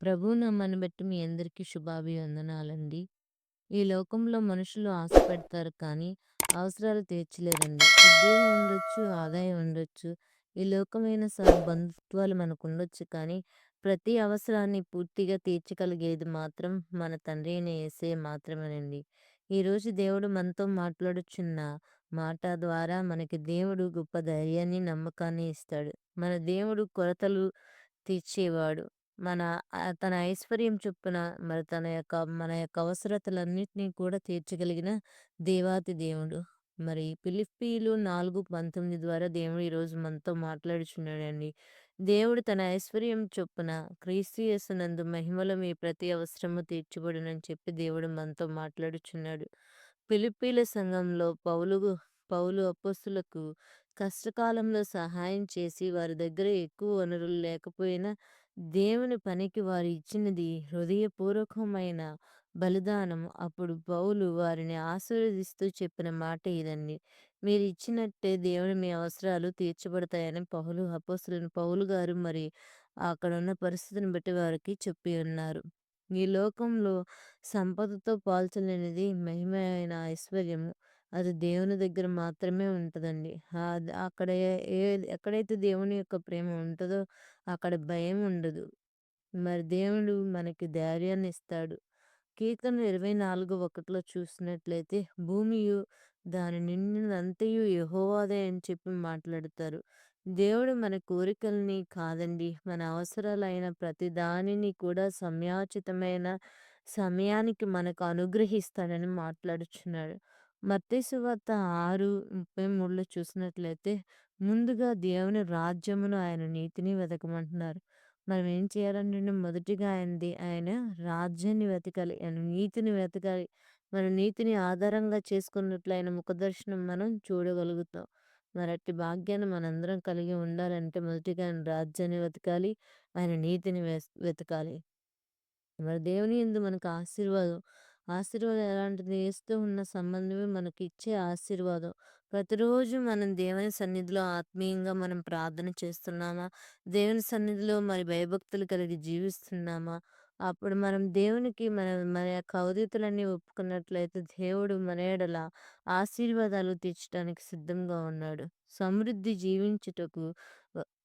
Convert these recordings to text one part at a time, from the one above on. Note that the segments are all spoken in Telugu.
ప్రభు మనబెట్టి బట్టి మీ అందరికీ శుభాభివందనాలండి. ఈ లోకంలో మనుషులు ఆశపడతారు కానీ, అవసరాలు తీర్చలేరండి. ఉద్యోగం ఉండొచ్చు, ఆదాయం ఉండొచ్చు. ఈ లోకమైన బంధుత్వాలు బంధుత్వాలు మనకుండొచ్చు కానీ, ప్రతి అవసరాన్ని పూర్తిగా తీర్చగలిగేది మాత్రం మన తండ్రి అయిన ఏసే మాత్రమేనండి. ఈరోజు దేవుడు మనతో మాట్లాడుచున్న మాట ద్వారా మనకి దేవుడు గొప్ప ధైర్యాన్ని, నమ్మకాన్ని ఇస్తాడు. మన దేవుడు కొరతలు తీర్చేవాడు. మన తన ఐశ్వర్యం చొప్పున మరి తన యొక్క మన యొక్క అవసరతలన్నింటినీ కూడా తీర్చగలిగిన దేవాతి దేవుడు. మరి పిలిపిలు నాలుగు పంతొమ్మిది ద్వారా దేవుడు ఈరోజు మనతో మాట్లాడుచున్నాడండి. దేవుడు తన ఐశ్వర్యం చొప్పున క్రీస్తునందు మహిమలో మీ ప్రతి అవసరము తీర్చబడునని చెప్పి దేవుడు మనతో మాట్లాడుచున్నాడు. పిలిపీల సంఘంలో పౌలు పౌలు అపోస్తలులకు కష్టకాలంలో సహాయం చేసి వారి దగ్గర ఎక్కువ వనరులు లేకపోయినా దేవుని పనికి వారు ఇచ్చినది హృదయపూర్వకమైన బలిదానం. అప్పుడు పౌలు వారిని ఆశీర్వదిస్తూ చెప్పిన మాట ఇదండి. మీరు ఇచ్చినట్టే దేవుని మీ అవసరాలు తీర్చబడతాయని పౌలు అపోసులను పౌలు గారు మరి అక్కడున్న పరిస్థితిని బట్టి వారికి చెప్పి ఉన్నారు. ఈ లోకంలో సంపదతో పోల్చలేనిది మహిమ అయిన ఐశ్వర్యము. అది దేవుని దగ్గర మాత్రమే ఉంటుందండి అక్కడ ఏ ఎక్కడైతే దేవుని యొక్క ప్రేమ ఉంటుందో అక్కడ భయం ఉండదు. మరి దేవుడు మనకి ధైర్యాన్ని ఇస్తాడు కీర్తన 24:1లో చూసినట్లయితే భూమియు దాని నిండినంతయు యహోవాదే అని చెప్పి మాట్లాడతారు దేవుడు మన కోరికల్ని కాదండి, మన అవసరాలైన ప్రతి దానిని కూడా సమయోచితమైన సమయానికి మనకు అనుగ్రహిస్తాడని మాట్లాడుచున్నాడు. మత్తైసువార్త ఆరు ముప్పై మూడులో చూసినట్లయితే ముందుగా దేవుని రాజ్యమును, ఆయన నీతిని వెతకమంటున్నారు. మనం ఏం చేయాలంటే మొదటిగా ఆయనది ఆయన రాజ్యాన్ని వెతకాలి. ఆయన నీతిని వెతకాలి. మన నీతిని ఆధారంగా చేసుకున్నట్లు ఆయన ముఖదర్శనం మనం చూడగలుగుతాం. మరి అట్టి భాగ్యాన్ని మనందరం కలిగి ఉండాలంటే మొదటిగా ఆయన రాజ్యాన్ని వెతకాలి. ఆయన నీతిని వె వెతకాలి. మరి దేవుని యందు మనకు ఆశీర్వాదం. ఆశీర్వాదం ఎలాంటిది? ఏస్తూ ఉన్న సంబంధమే మనకిచ్చే ఆశీర్వాదం. ప్రతిరోజు మనం దేవుని సన్నిధిలో ఆత్మీయంగా మనం ప్రార్థన చేస్తున్నామా? దేవుని సన్నిధిలో మరి భయభక్తులు కలిగి జీవిస్తున్నామా? అప్పుడు మనం దేవునికి మన మన యొక్క అవధితులన్నీ ఒప్పుకున్నట్లయితే దేవుడు మన ఎడల ఆశీర్వాదాలు తీర్చడానికి సిద్ధంగా ఉన్నాడు. సమృద్ధి జీవించుటకు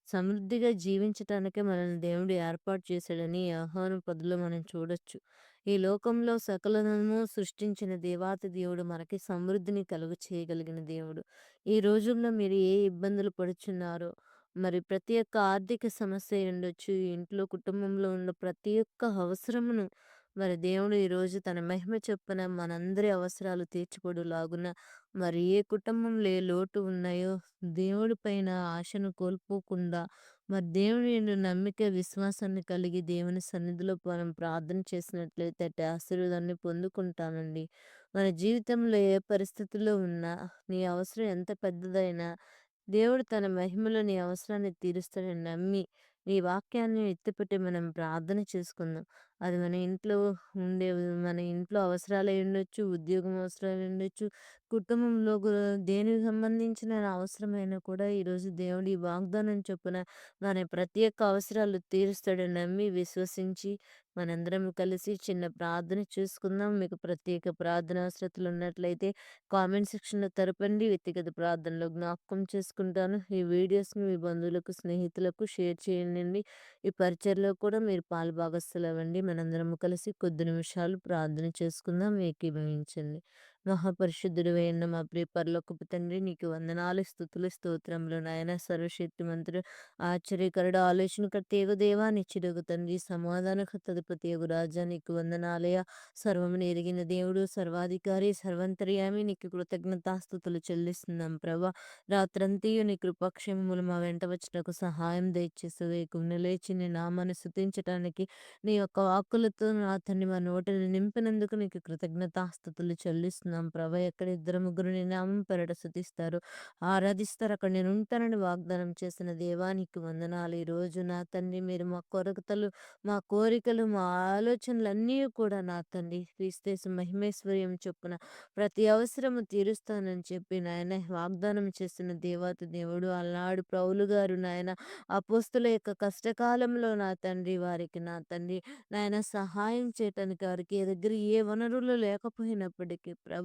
సమృద్ధిగా జీవించటానికే మనల్ని దేవుడు ఏర్పాటు చేశాడని ఆహ్వానం పదులు మనం చూడొచ్చు. ఈ లోకంలో సకలనము సృష్టించిన దేవాతి దేవుడు మనకి సమృద్ధిని కలుగచేయగలిగిన దేవుడు. ఈ రోజుల్లో మీరు ఏ ఇబ్బందులు పడుచున్నారో, మరి ప్రతి ఒక్క ఆర్థిక సమస్య ఉండొచ్చు ఇంట్లో కుటుంబంలో ఉన్న ప్రతి ఒక్క అవసరమును మరి దేవుడు ఈరోజు తన మహిమ చొప్పున మనందరి అవసరాలు తీర్చబడులాగున మరి ఏ కుటుంబంలో ఏ లోటు ఉన్నాయో దేవుడి పైన ఆశను కోల్పోకుండా మరి దేవుని నమ్మిక, విశ్వాసాన్ని కలిగి దేవుని సన్నిధిలో మనం ప్రార్థన చేసినట్లయితే అట్టి ఆశీర్వాదాన్ని పొందుకుంటామండి. మన జీవితంలో ఏ పరిస్థితుల్లో ఉన్నా, నీ అవసరం ఎంత పెద్దదైనా దేవుడు తన మహిమలో నీ అవసరాన్ని తీరుస్తాడని నమ్మి, నీ వాక్యాన్ని ఎత్తిపెట్టి మనం ప్రార్థన చేసుకుందాం. అది మన ఇంట్లో ఉండే మన ఇంట్లో అవసరాలు ఉండొచ్చు, ఉద్యోగం అవసరాలు ఉండొచ్చు, కుటుంబంలో దేనికి సంబంధించిన అవసరమైన కూడా ఈరోజు దేవుడు ఈ వాగ్దానం చొప్పున మన ప్రతి ఒక్క అవసరాలు తీరుస్తాడని నమ్మి, విశ్వసించి మనందరం కలిసి చిన్న ప్రార్థన చేసుకుందాం. మీకు ప్రత్యేక ప్రార్థన అవసరతలు ఉన్నట్లయితే కామెంట్ సెక్షన్‌లో తెరపండి వ్యక్తిగత ప్రార్థనలో జ్ఞాపకం చేసుకుంటాను. ఈ వీడియోస్‌ని మీ బంధువులకు, స్నేహితులకు షేర్ చేయండి ఈ పరిచయలో కూడా మీరు పాలు భాగస్తులు అవ్వండి మనందరము కలిసి కొద్ది నిమిషాలు ప్రార్థన చేసుకుందాం. ఏకీభవించండి. మహాపరిశుద్ధుడవైన మా ప్రియ పరలోకపు తండ్రి నీకు వందనాలు, స్తుతులు, స్తోత్రములు నాయనా సర్వశక్తిమంతుడు, ఆశ్చర్యకరుడు, ఆలోచనకర్త యగు దేవా నిత్యుడగు తండ్రి, సమాధానకర్తధిపతి యగు రాజా నీకు వందనాలయ. సర్వమును ఎరిగిన దేవుడు, సర్వాధికారి, సర్వంతర్యామి నీకు కృతజ్ఞతాస్తుతులు చెల్లిస్తున్నాం ప్రభా. రాత్రంతయు నీ కృపాక్షేమములు మా వెంట వచ్చినకు సహాయం దయచేసి వేకువనే లేచి నీ నామాన్ని స్తుతించటానికి నీ యొక్క వాక్కులతో నా తండ్రి మా నోటిని నింపినందుకు నీకు కృతజ్ఞతాస్థుతులు చెల్లిస్తున్నాం నమ్ముచున్నాం ప్రభా. ఎక్కడ ఇద్దరు ముగ్గురు నీ నామం పేరట స్తుతిస్తారో, ఆరాధిస్తారో అక్కడ నేనుంటానని వాగ్దానం చేసిన దేవానికి నీకు వందనాలు. ఈరోజు నా తండ్రి మీరు మా కొరతలు, మా కోరికలు, మా ఆలోచనలన్నీ కూడా నా తండ్రి క్రీస్తేసు మహిమేశ్వర్యం చొప్పున ప్రతి అవసరము తీరుస్తానని చెప్పి నాయన వాగ్దానం చేసిన దేవాతి దేవుడు అలనాడు ప్రౌలు గారు నాయన అపోస్తుల యొక్క కష్టకాలంలో నా తండ్రి వారికి నా తండ్రి నాయన సహాయం చేయటానికి వారికి దగ్గర ఏ వనరులు లేకపోయినప్పటికీ ప్రభు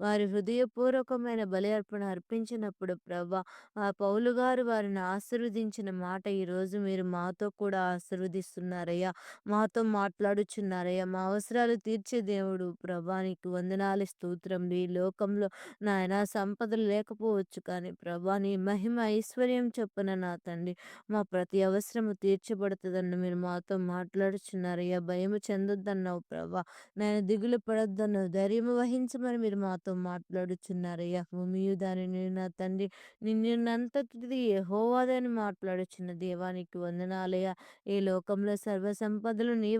వారి హృదయపూర్వకమైన బలి అర్పణ అర్పించినప్పుడు ప్రభా ఆ పౌలు గారు వారిని ఆశీర్వదించిన మాట ఈరోజు మీరు మాతో కూడా ఆశీర్వదిస్తున్నారయ్యా. మాతో మాట్లాడుచున్నారయ్యా. మా అవసరాలు తీర్చే దేవుడు ప్రభా నీకు వందనాలు స్తోత్రం. ఈ లోకంలో నాయన సంపదలు లేకపోవచ్చు కానీ ప్రభా నీ మహిమ ఐశ్వర్యం చొప్పున నా తండ్రి మా ప్రతి అవసరము తీర్చబడుతుందన్న మీరు మాతో మాట్లాడుచున్నారయ్యా. భయము చెందొద్దన్నావు ప్రభా. నేను దిగులు పడొద్దన్నావు. ధైర్యము వహించమని మీరు మాతో మాట్లాడుచున్నారయ్యా. భూమియు దానిని నా తండ్రి నిన్నంతటిది యహోవాదని మాట్లాడుచున్న దేవానికి వందనాలయ్యా. ఈ లోకంలో సర్వ సంపదలు నీ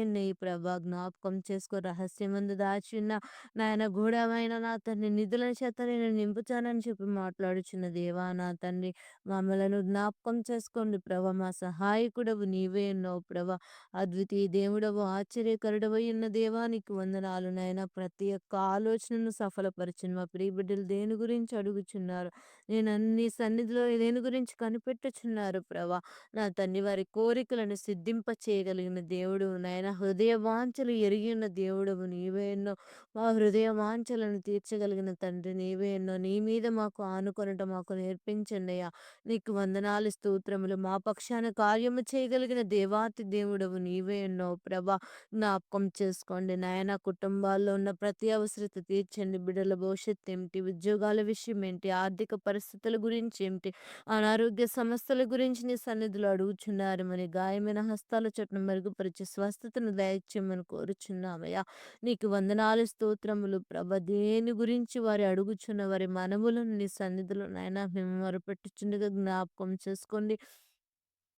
ఉన్నాయి ప్రభా జ్ఞాపకం చేసుకో రహస్యమందు దాచి ఉన్న నాయన గూఢమైన నా తండ్రి నిధుల చేత నేను నింపుతానని చెప్పి మాట్లాడుచున్న దేవా నా తండ్రి. మమ్మలను జ్ఞాపకం చేసుకోండి ప్రభా. మా సహాయకుడవు నీవే ఉన్నావు ప్రభా. అద్వితీయ దేవుడవు ఆశ్చర్యకరుడవై ఉన్న దేవానికి వందనాలు నాయన. ప్రతి ఒక్క ఆలోచనను సఫలపరచను మా ప్రియ బిడ్డలు దేని గురించి అడుగుచున్నారు? నేను అన్ని సన్నిధిలో దేని గురించి కనిపెట్టుచున్నారు ప్రభా? నా తన్ని వారి కోరికలను సిద్ధింప చేయగలిగిన దేవుడు నాయన హృదయ వాంఛలు ఎరిగి ఉన్న నీవేనో నీవే ఎన్నో. మా హృదయ వాంఛలను తీర్చగలిగిన తండ్రి నీవే ఎన్నో. నీ మీద మాకు ఆనుకొనట మాకు నేర్పించండి అయ్యా. నీకు వందనాలు స్తోత్రములు. మా పక్షాన కార్యము చేయగలిగిన దేవాతి దేవుడవు నీవే ఎన్నో. ప్రభా జ్ఞాపకం చేసుకోండి. నాయన కుటుంబాల్లో ఉన్న ప్రతి అవసరత తీర్చండి. బిడ్డల భవిష్యత్తు ఏమిటి? ఉద్యోగాల విషయం ఏంటి? ఆర్థిక పరిస్థితుల గురించి ఏమిటి? అనారోగ్య సమస్యల గురించి నీ సన్నిధిలో అడుగుచున్నారు మరి గాయమైన హస్తాల చోట్ను మెరుగుపరిచి స్వస్థతను దయచేయమని కోరుచున్నామయ్యా. నీకు వందనాలు స్తోత్రములు. ప్రభ దేని గురించి వారి అడుగుచున్న వారి మనములను నీ సన్నిధిలో నాయన మేము మొరపెట్టుచుండగా జ్ఞాపకం చేసుకోండి.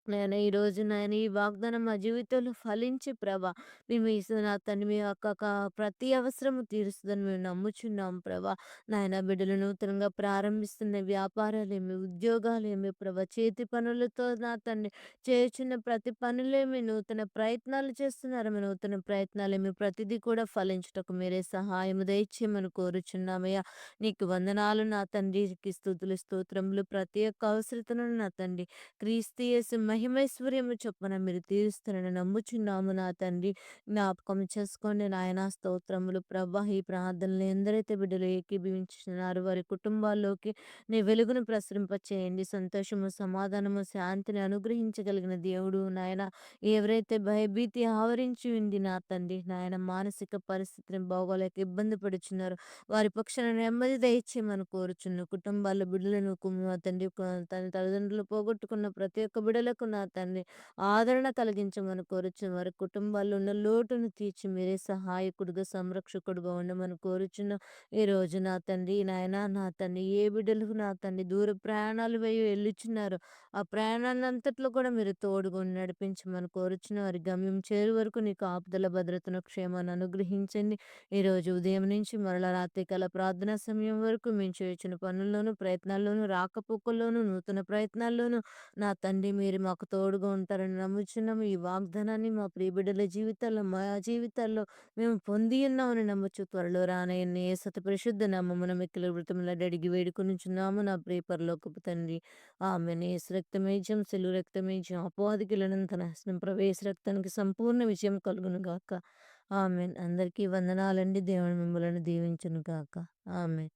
నాయన ఈరోజు నాయన ఈ వాగ్దానం మా జీవితంలో ఫలించి ప్రభా. మేము ఈ స- నా మీ యొక్క ప్రతి అవసరము తీరుస్తుందని మేము నమ్ముచున్నాం ప్రభా. నాయన బిడ్డలు నూతనంగా ప్రారంభిస్తున్న వ్యాపారాలేమి ఉద్యోగాలేమి ప్రభా. చేతి పనులతో నా తన్ని చేయుచున్న ప్రతి పనులేమి నూతన ప్రయత్నాలు చేస్తున్నారు. మీ నూతన ప్రయత్నాలేమి ప్రతిదీ కూడా ఫలించుటకు మీరే సహాయం దయచేయమని కోరుచున్నామయ్యా. నీకు వందనాలు నా తండ్రికి స్థుతులు స్తోత్రములు. ప్రతి ఒక్క అవసరతను నా తండ్రి క్రీస్తు మహిమైశ్వర్యము చొప్పున మీరు తీరుస్తారని నమ్ముచున్నాము నా తండ్రి. జ్ఞాపకం చేసుకోండి నాయన స్తోత్రములు. ప్రభా ఈ ప్రార్థనలు ఎందరైతే బిడ్డలు ఏకీభవించుతున్నారు వారి కుటుంబాల్లోకి నీ వెలుగును ప్రసరింపచేయండి. సంతోషము సమాధానము శాంతిని అనుగ్రహించగలిగిన దేవుడు నాయన. ఎవరైతే భయభీతి ఆవరించి ఉంది నా తండ్రి నాయన మానసిక పరిస్థితిని బాగోలేక ఇబ్బంది పడుచున్నారు వారి పక్షాన నెమ్మది దయచేయమని కోరుచున్న కుటుంబాల బిడ్డలను తండ్రి తన తల్లిదండ్రులు పోగొట్టుకున్న ప్రతి ఒక్క బిడ్డలకు నా తండ్రి ఆదరణ కలిగించమని కోరుచున్న వారి కుటుంబాల్లో ఉన్న లోటును తీర్చి మీరే సహాయకుడుగా సంరక్షకుడుగా ఉండమని కోరుచున్న ఈ రోజు నా తండ్రి నాయన నా తండ్రి ఏ బిడ్డలకు నా తండ్రి దూర ప్రయాణాలు వేయి వెళ్ళుచున్నారు ఆ ప్రయాణాన్ని అంతట్లో కూడా మీరు తోడుగా నడిపించమని కోరుచున్న వారి గమ్యం చేరు వరకు నీకు ఆపుదల భద్రతను క్షేమాన్ని అనుగ్రహించండి. ఈ రోజు ఉదయం నుంచి మరల రాత్రి కాల ప్రార్థనా సమయం వరకు మేము చేసిన పనుల్లోనూ ప్రయత్నాల్లోనూ రాకపోకల్లోనూ నూతన ప్రయత్నాల్లోనూ నా తండ్రి మీరు మాకు తోడుగా ఉంటారని నమ్ముచున్నాము. ఈ వాగ్దానాన్ని మా ప్రియబిడ్డల జీవితాల్లో మా జీవితాల్లో మేము పొంది ఉన్నామని నమ్మచ్చు త్వరలో రానయ్యని ఏ సత పరిశుద్ధ నామమున మిక్కల వృతముల అడిగి వేడుకొనిచున్నాము. నా ప్రియ పరలోకపు తండ్రి ఆమె ఏసు రక్తమేజం సెలు రక్తమేజం అపోదికిలనంత నాశనం ప్రవేశ రక్తానికి సంపూర్ణ విజయం కలుగును గాక. ఆమెన్. అందరికీ వందనాలండి. దేవుని మిమ్మల్ని దీవించును గాక. ఆమెన్.